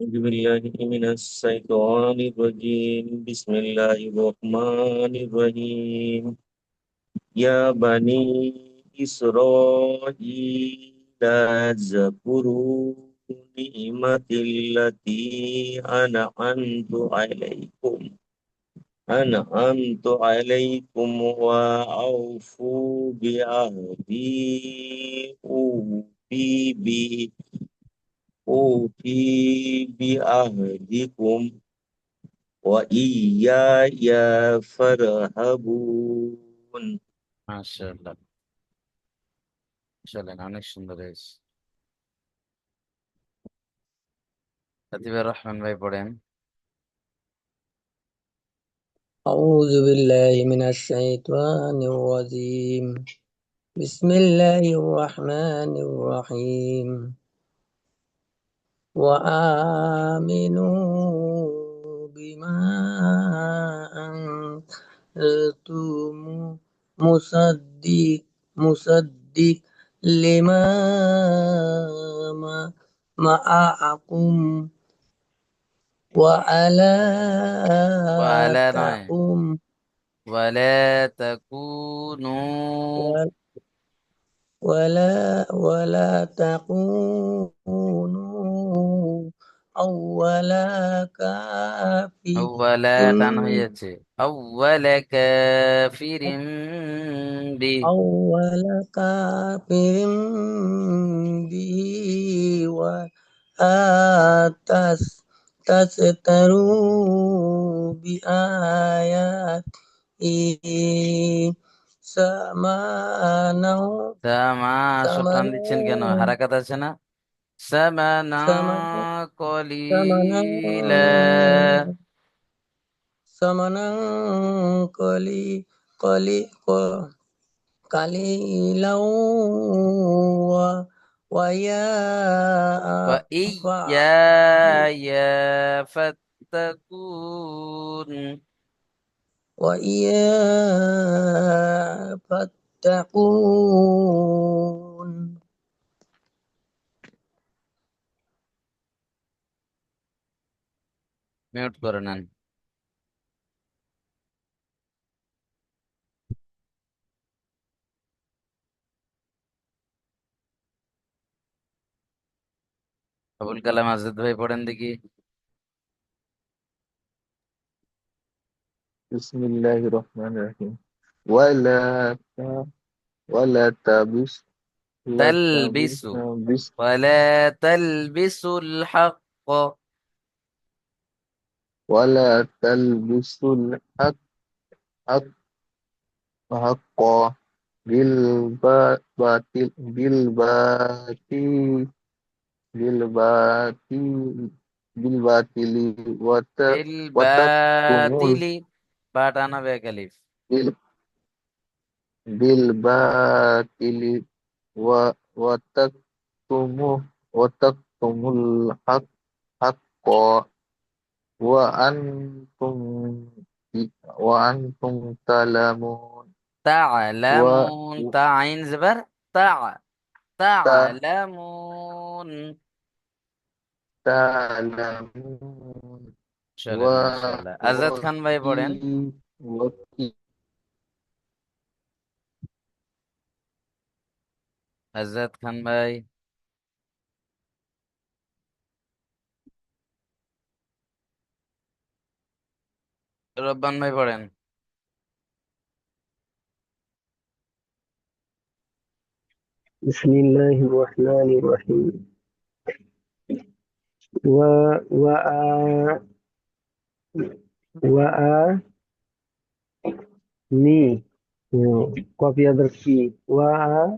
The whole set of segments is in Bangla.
أعوذ بالله من الشيطان الرجيم بسم الله الرحمن الرحيم يا بني إسرائيل اذكروا نعمتي التي أنعمت عليكم أنعمت عليكم وأوفوا بعهدي أوفي به أوفي بعهدكم وإياي فارهبون মাশাআল্লাহ চলেন অনেক সুন্দর হয়েছে লতিফুর রহমান ভাই পড়েন أعوذ بالله من الشيطان الرجيم. بسم الله الرحمن الرحيم. وآمنوا بما أنزلتم مصدق مصدق لما مأ- معكم وعلى وعلى آه، تقوم. ولا تكونوا ولا ولا تكونوا أول كافر أول تنهيته أول كافر به أول كافر به ولا تستروا بآياته ثمنا সামা সব টান দিচ্ছেন কেন ثمنا হারাকাত আছে না সামানা ثمنا কলিলা ثمنا قلي قلي قليلا و- wa ya wa iya ya fattakun wa iya fattakun Mute Abul Kalam Azad ভাই পড়েন দেখি بسم الله الرحمن الرحيم ولا ت- ولا تبس لا تلبسوا. تبس ولا تلبسوا الحق ولا تلبسوا الحق حق حق بالباطل بالباطل بالباطل بالباطل وت بالباطل بال- بالباطل و- وتكتم الحق وأنتم وأنتم تعلمون. تعلمون. و- زبر؟ تع تعلمون. তালামুন আজাদ খান ভাই পড়েন আজাদ খান ভাই রব্বান ভাই পড়েন বিসমিল্লাহির রহমানির রহিম wa wa a wa a ni. Hmm. Copy other key. Wa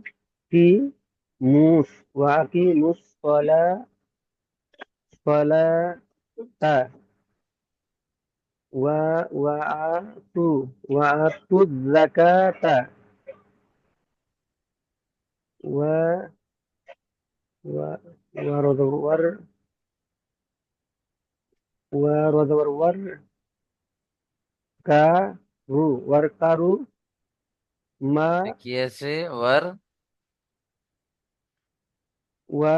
ki mus. Wa ki mus pola pola ta. Wa wa a tu. Wa a tu zakata. Wa wa wa rodo war রদবর ওয়া রদবর ওয়ার কা রু ওয়ার কারু মা কি আছে ওয়ার ওয়া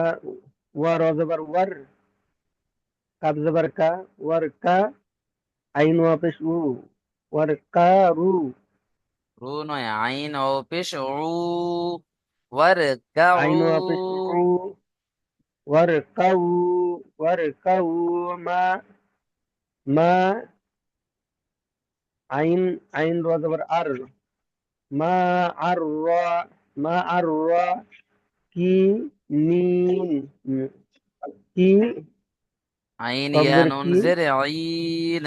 ওয়া র জবর ওয়ার কাব জবর কা ওয়ার কা আইন ওয়া পেশ উ ওয়ার কা রু রু নয় আইন ও পেশ উ ওয়ারকাউ আইন ওয়া পেশ উ ওয়ার কাউ ওয়ার কাউ মা মা আইন আইন র জবর আর মা আর র মা আর র কি মিন কি আইন শব্দের ইয়া নুন কি? জের আইন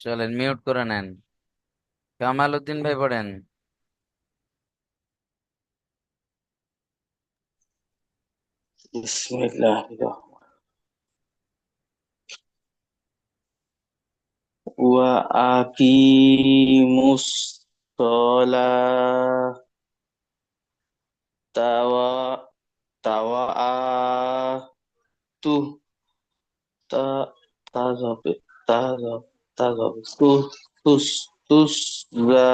চলেন মিউট করে নেন। কামাল উদ্দিন ভাই পড়েন। ওয়া আকিমুস তাওয়া তাওয়া তু তা তা যাবে তা যাবে tagaw tus, tus tus za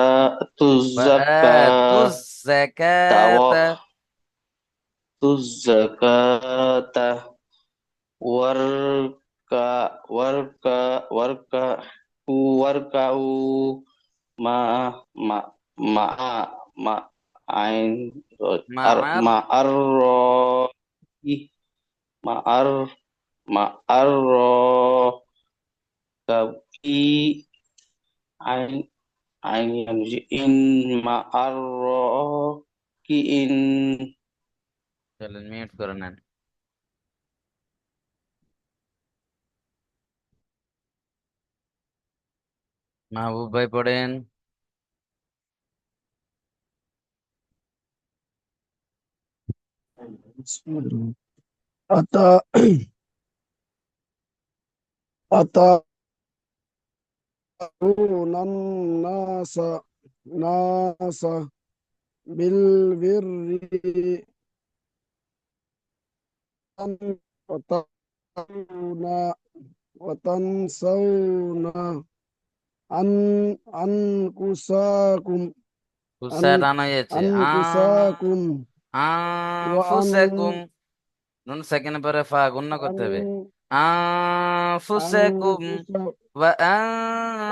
tuz zakata tuz zakata tuz zakata warka warka warka u, ma ma ma ma ain ar ma ar ma ar ma ar ka I ain ain yamji in ma'arro ki in চলেন মিউট করে নেন মাহবুব ভাই পড়েন আতা আতা أتأمرون الناس ناس بالبر وتنسون وتنسون أن أنفسكم কুসা টান হয়েছে أنفسكم আনফুসাকুম নুন সেকেন্ড পরে ফা গুণ করতে হবে আনফুসাকুম ওয়া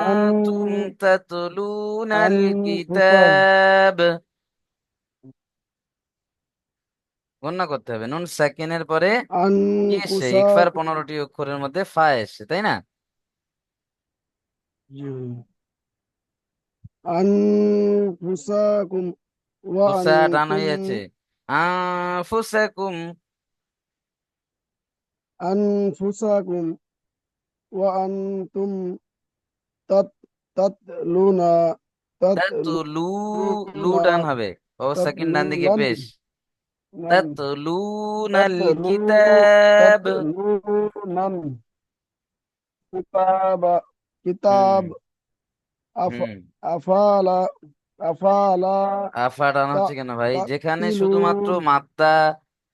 আনতুম তাতলুনাল কিতাব গুণ করতে হবে নুন সেকেন্ডের পরে কি এসছে ইকফার أنفسكم পনেরোটি অক্ষরের মধ্যে ফা এসছে তাই না أنفسكم কুসা টান وأنتم হয়েছে আনফুসাকুম أنفسكم وأنتم تت تتلون তাতলু লু টান হবে ও সেকেন্ড ডান দিকে তাতলুনাল পেশ تتلون তাতলুনাল কিতাব تتلون كتاب كتاب أف হুম أفلا أفلا আফা টান হচ্ছে কেন ভাই তা- যেখানে তাকিলুন। শুধুমাত্র মাত্রা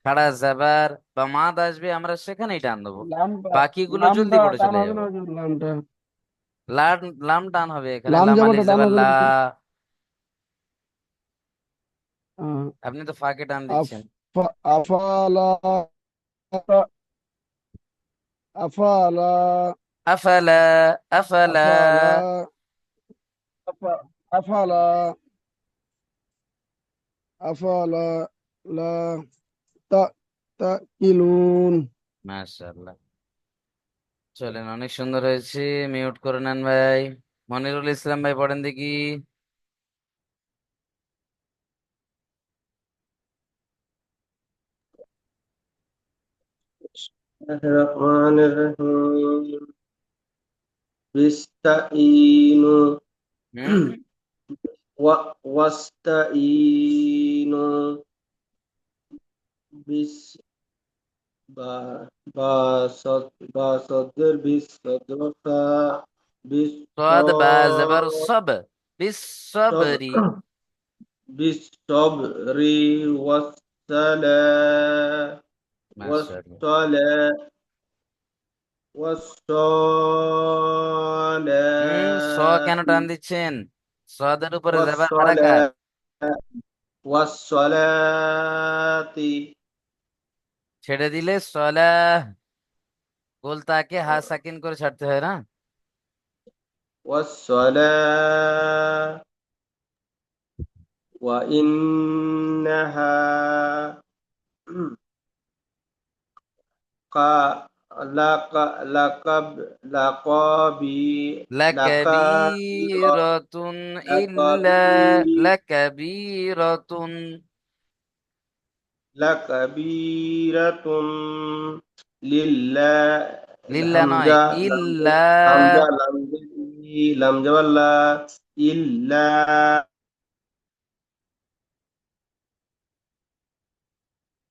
খাড়া জাবার বা মাদ আসবে আমরা সেখানেই টান দেবো। বাকিগুলো জলদি টান চলে যাব। লাম লাম টান হবে এখানে লাম আলিফ জবর লা আপনি তো ফাঁকে টান দিচ্ছেন। আফ- আফালা আফালা আফালা আফালা আফালা আফা- আফালা লা তাকিলুন মাশাআল্লাহ চলেন অনেক সুন্দর হয়েছে মিউট করে নেন ভাই মনিরুল ইসলাম ভাই পড়েন দেখি الرحمن الرحيم واستعينوا বীজ বা সদ্যের বীজ সদ্রতা বীজ সদ বা জবর সব বীজ সবরি। বীজ সবরি ওয়াসসালা কেন টান দিচ্ছেন? উপরে জবর হারাকাত ছেড়ে দিলে সলাহ গোল তাকে হা সাকিন করে ছাড়তে হয় না والصلاة وإنها ق لق لقب لقبي লাকাবীরাতুন ইল্লা লাকাবীরাতুন لكبيرة লাকাবীরাতুন লিল্লা লিল্লা নয় ইল্লা হামজা লাম জাবাল্লা ইল্লা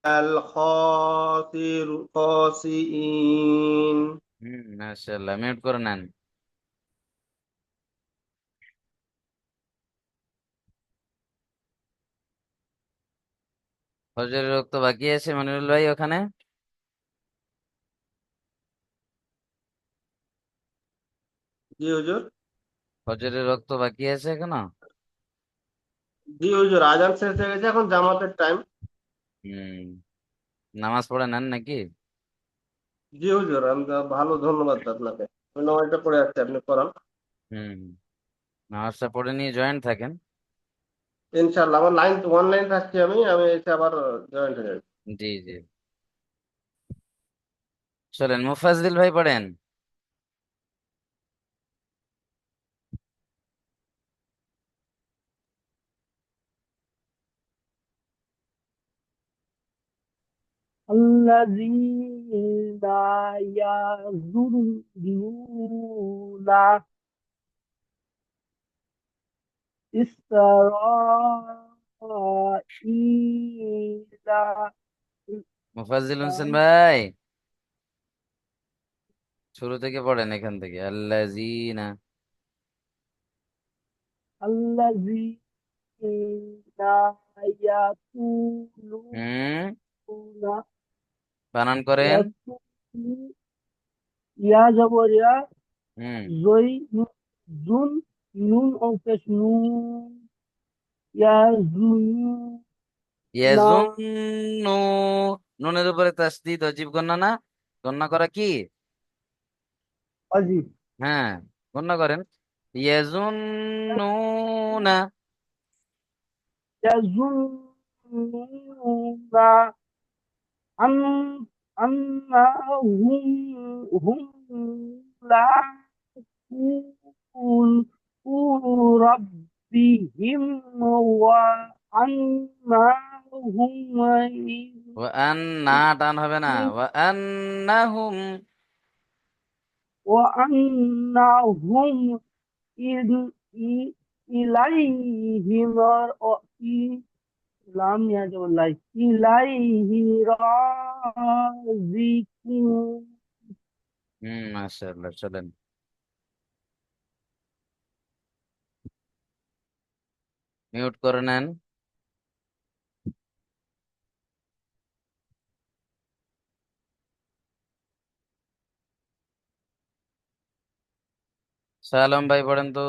আল খাসির খাসিন মাশাআল্লাহ মিউট করে নেন। ফজরের রক্ত বাকি আছে মনিরুল ভাই ওখানে? জি হুজুর। ফজরের রক্ত বাকি আছে এখনও? জি হুজুর আজান শেষ হয়ে গেছে এখন জামাতের টাইম হুম নামাজ পড়ে নেন নাকি? জি হুজুর আমি ভালো ধন্যবাদ আপনাকে। নামাজটা পড়ে আপনি পড়ান হুম নামাজটা পড়ে নিয়ে জয়েন্ট থাকেন। ইনশাল্লাহ আমার লাইন ওয়ান লাইন থাকছি আমি আমি এসে আবার জয়েন্ট হয়ে যাচ্ছি জি জি চলেন মুফাজ্জিল ভাই পড়েন الذين يظنون ইসরাঈলা মুফাজ্জিল হোসেন ভাই শুরু থেকে পড়েন এখান থেকে। আল্লাযিনা আল্লাযিনা ইয়াকুলুনা বানান করেন। ইয়া যাব ইয়া হুম। জুন নুন ও পেশ নুন ইয়াজুনু ইয়াজুনু নুনের উপরে তাসদীদ অজীব গণ্য না গণ্য করা কি অজীব হ্যাঁ গণ্য করেন ইয়াজুনুনা ইয়াজুনুনা আন আন্নাহুম হুম লা ربهم وأنهم ওয়া আন্না টান হবে না ওয়া আন্নাহুম وأنهم إل- إ- إليه مر- إ- لام يا جماعة إليه راجعون হুম মাশাআল্লাহ চলেন মিউট করে নেন। সালাম ভাই পড়েন তো।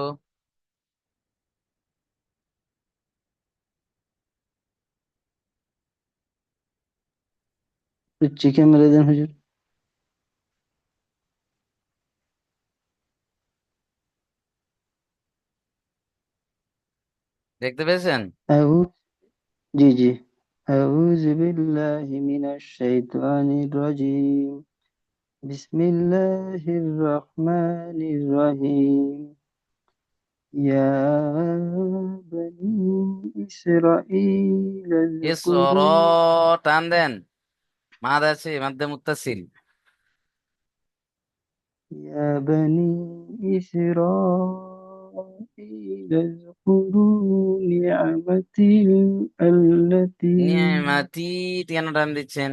চিকেন মেরে দেন হুজুর। দেখতে পেয়েছেন أعوذ जी जी أعوذ بالله من الشيطان الرجيم بسم الله الرحمن الرحيم يا بني إسرائيل ইসর اذكروا টান দেন মাদ আছে মাদ্দে মুত্তাসিল يا بني إسرائيل اذكروا نعمتي التي নিয়ামাতি কেন টান দিচ্ছেন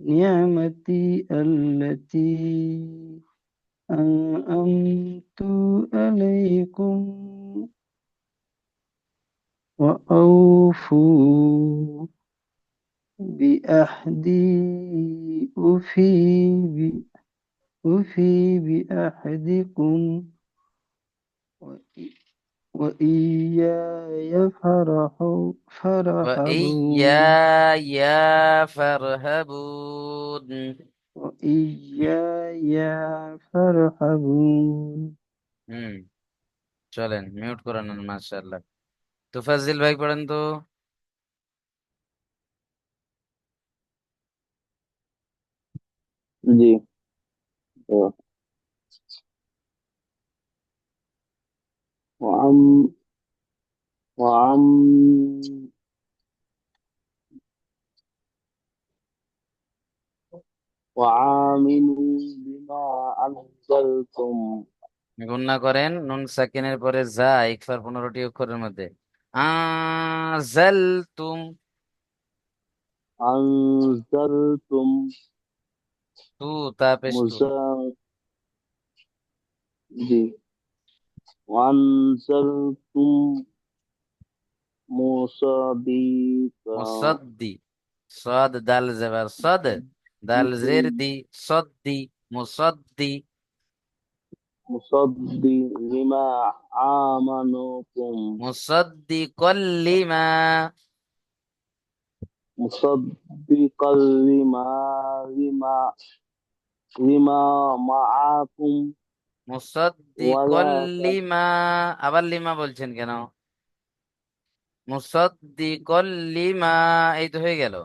نعمتي التي أنعمت عليكم وأوفوا بأحدي أوفي ب- أوفي بأحدكم وإ- وإياي فرحوا فرحبون وإياي فارهبون وإياي فرحبون হুম চলেন মিউট করে নেন মাশাআল্লাহ তুফাজিল ভাই পড়েন তো জি وعم وعم وعاملوا بما أنزلتم গুণনা করেন নুন সাকিনের পরে যা ইকফার পনেরোটি অক্ষরের মধ্যে আযালতুম أنزلتم তু তা পেশ তু وأنزلتم موسى بي مصدي. صاد دال زبر. صد دال زير دي صدي. مصدي. مصدي لما آمنوكم. مصدي كل ما. مصدي كل لما لما لما معكم. মুসাদ্দিকাল লিমা আবার লিমা বলছেন কেন? মুসাদ্দিকাল লিমা এই তো হয়ে গেল।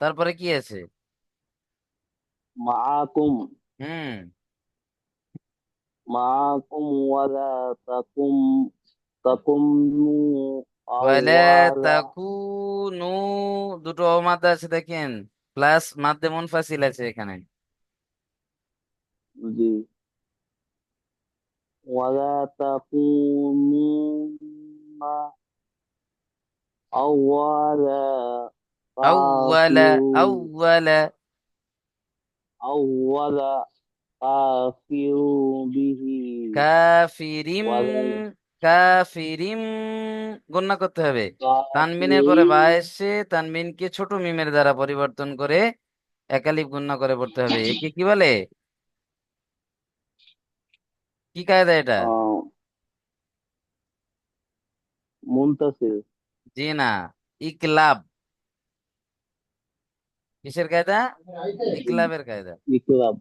তারপরে কি আছে? মাআকুম হুম। মাআকুম ওয়ালা তাকুম তাকুমু ওয়ালা তাকুনু দুটো মাদ আছে দেখেন। প্লাস মাদ্দে মুনফাসিল আছে এখানে। জি। ولا تكونوا أول আউওয়ালা كافر আউওয়ালা أول كافر به কাফিরিম ولا কাফিরিম গণনা করতে হবে তানবিনের পরে বা كافرين এসে তানবিনকে ছোট মিমের দ্বারা পরিবর্তন করে একালিফ গণনা করে পড়তে হবে একে কি বলে কি কায়দা এটা? মুনতাসির। জি না ইকলাব। কিসের কায়দা ইকলাবের কায়দা ইকলাব।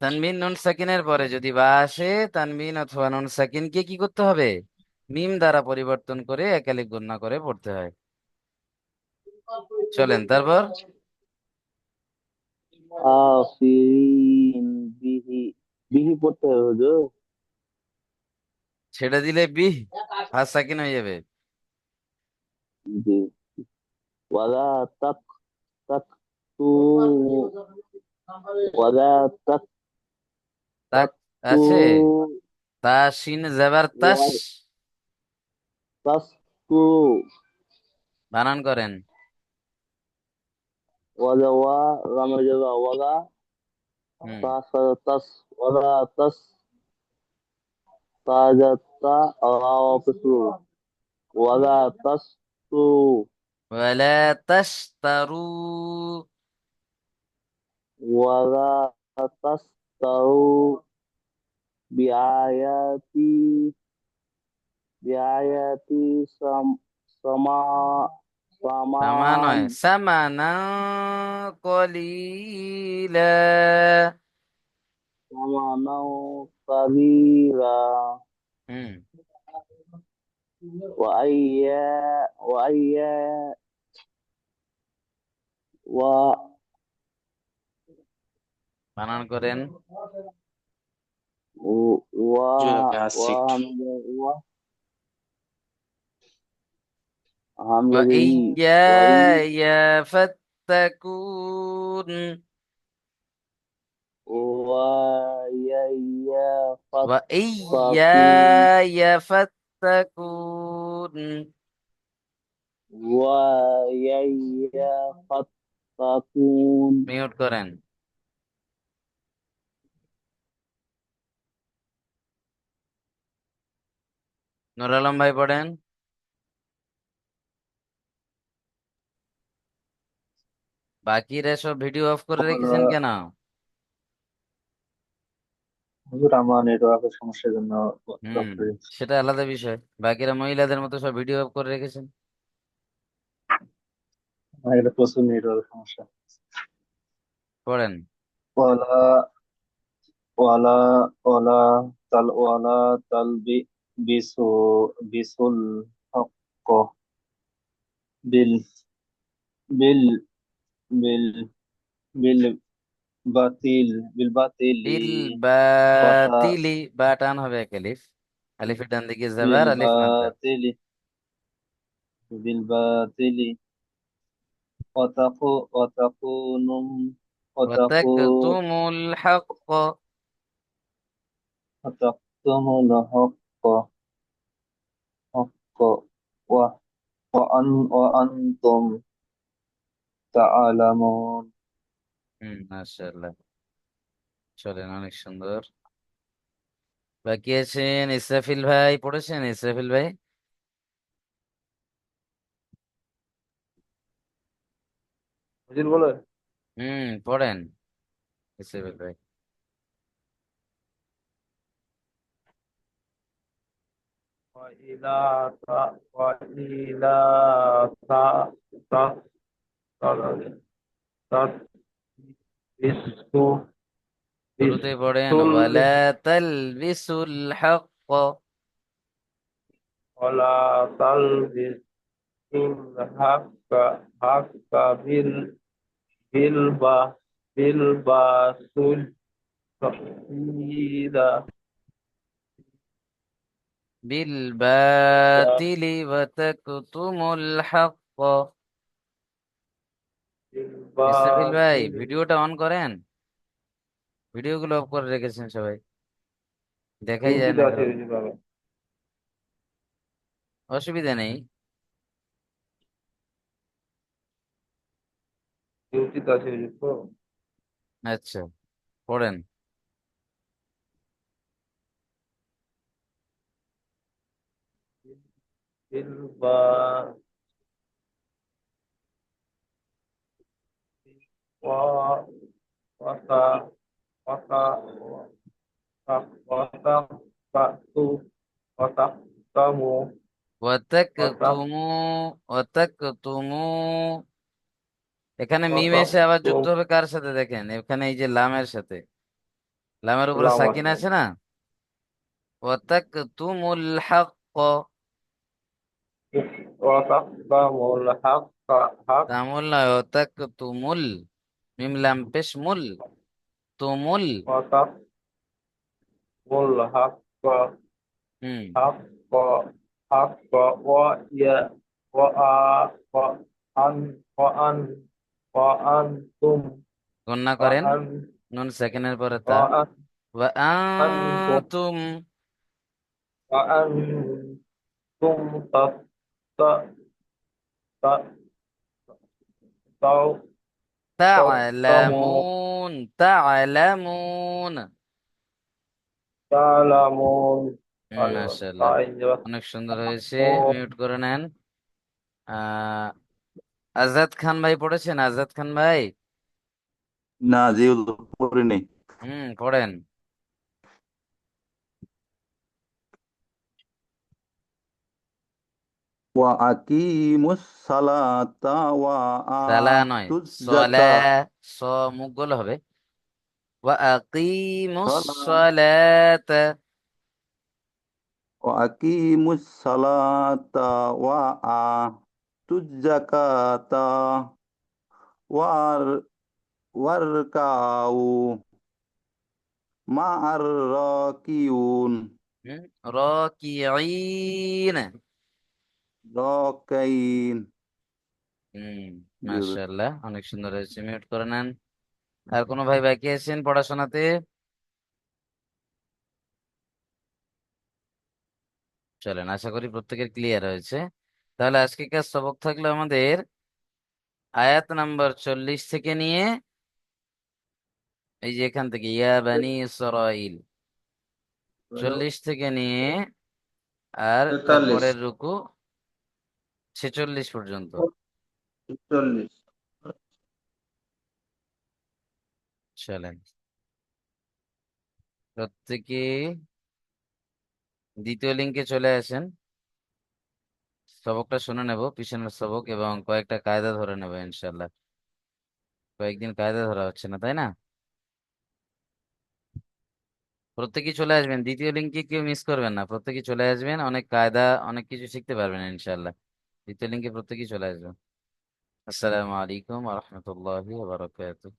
তানবিন নুন সাকিনের পরে যদি বা আসে তানবিন অথবা নুন সাকিনকে কি করতে হবে? মিম দ্বারা পরিবর্তন করে একালে গণ্য করে পড়তে হয়। চলেন তারপর? বিহি বিহি পড়তে হবে হুজুর। ছেড়ে দিলে বি হাত সাকিন হয়ে যাবে। জি। ওয়ালা তাক তাক তু ওয়ালা তাক আছে। তাস। তাস তু। বানান করেন। ওয়ালা ওয়া রামে যাবা ওয়ালা তাস তাস ওয়ালা তাস। tajatta alawfisu wala tastu. Wala tashtaru wala tastaru. Biayati. Biayati sam sama sama. Sama ya. sama na kolila সামানা কলিলা سمانا قليلا হুম وأيا وأيا و বানান করেন و و وهمزة و همزة وإياي فاتقون ويا فتقون وإياي فاتقون ويا فتقون মিউট করেন নুর আলম ভাই পড়েন বাকিরা সব ভিডিও অফ করে রেখেছেন কেন হুজুর আমার নেটওয়ার্কের সমস্যার জন্য হুম সেটা আলাদা বিষয়। বাকিরা মহিলাদের মতো সব ভিডিও অফ করে রেখেছেন। আমার এটা প্রচুর নেটওয়ার্কের সমস্যা। পড়েন। ওয়ালা ওয়ালা ওয়ালা তাল ওয়ালা তাল বি বিসু বিসুল হক বিল বিল বিল বিল বাতিল বিল বাতিলি বিল বাতিলি বা টান হবে এক আলিফ আলিফের ডান দিকে জাবার আলিফ মাদ্দা بالباطل بالباطل وتقو وتكونوا وتقو وتكتموا الحق وتكتموا الحق حق و وأن وأنتم تعلمون হুম মাশাআল্লাহ চলেন অনেক সুন্দর বাকি আছেন ইসরাফিল ভাই পড়েছেন ইসরাফিল ভাই হুজুর বলেন হুম পড়েন ইসরাফিল ভাই وإلى ت- وإلى ت- ت- ت- تسبسوا শুরুতে পড়েন বিসুল- ওয়ালা তালবিসুল হক ولا تلبس الحق حق بال بالبا بالباطل إذا بالباطل وتكتموا الحق ইসরাফিল ভাই ভিডিওটা অন করেন। ভিডিও গুলো অফ করে রেখেছেন সবাই। দেখাই যায় না অসুবিধা নেই। আচ্ছা পড়েন। বা wa wasa wasa wasa waktu wasa kamu watak tumu watak tumu এখানে মিমের সাথে আবার যুক্ত হবে কার সাথে দেখেন এখানে এই যে লামের সাথে লামের উপরে সাকিন আছে না ওয়াতাক তুমুল হাক্ক ওয়াতাক তুমুল হাক্ক হাক্ক তামুল না ওয়াতাক তুমুল মিমলাম পেশ মুল তুমুল মুল। হক হক হক ওয়া ওয়া আন আন আনতুম গণনা করেন। নুন সেকেন্ডের পরে তা। ওয়া আনতুম ত ত তা তা তা'লামুন তা'লামুন تعلمون হুম, মাশাআল্লাহ أيوة. অনেক সুন্দর হয়েছে ও। মিউট করে নেন আহ আজাদ খান ভাই পড়েছেন আজাদ খান ভাই না যেগুলো পড়ি নেই হুম পড়েন ওয়া আকিমুস সালাতা ওয়া সালা নয় আতুজ সলা স মুখ গোল হবে। ওয়া আকিমুস সালা- সালাতা ওয়া আকিমুস সালাতা ওয়া আতুজ যাকাতা ওয়ার ওয়ারকাউ মা'আর রাকিউন রাকিঈন। রাকাইন হুম মাশাআল্লাহ অনেক সুন্দর হয়েছে মিউট করে নেন। আর কোনো ভাই বাকি আছেন পড়াশোনাতে? চলেন আশা করি প্রত্যেকের ক্লিয়ার হয়েছে। তাহলে আজকেকার সবক থাকল আমাদের আয়াত নাম্বার চল্লিশ থেকে নিয়ে এই যে এখান থেকে ইয়া বানি ইসরাইল চল্লিশ থেকে নিয়ে আর। পরের রুকু ছেচল্লিশ পর্যন্ত। চল্লিশ চলেন। প্রত্যেকে দ্বিতীয় লিঙ্কে চলে আসেন। সবকটা শুনে নেব পিছনের সবক এবং কয়েকটা কায়দা ধরে নেব ইনশাল্লাহ কয়েকদিন কায়দা ধরা হচ্ছে না তাই না? প্রত্যেকেই চলে আসবেন। দ্বিতীয় লিঙ্কে কেউ মিস করবেন না। প্রত্যেকেই চলে আসবেন অনেক কায়দা অনেক কিছু শিখতে পারবেন ইনশাল্লাহ দ্বিতীয় লিঙ্কে প্রত্যেকেই চলে আসবেন আসসালামু আলাইকুম। আ রহমতুল্লাহি বারাকাতুহু।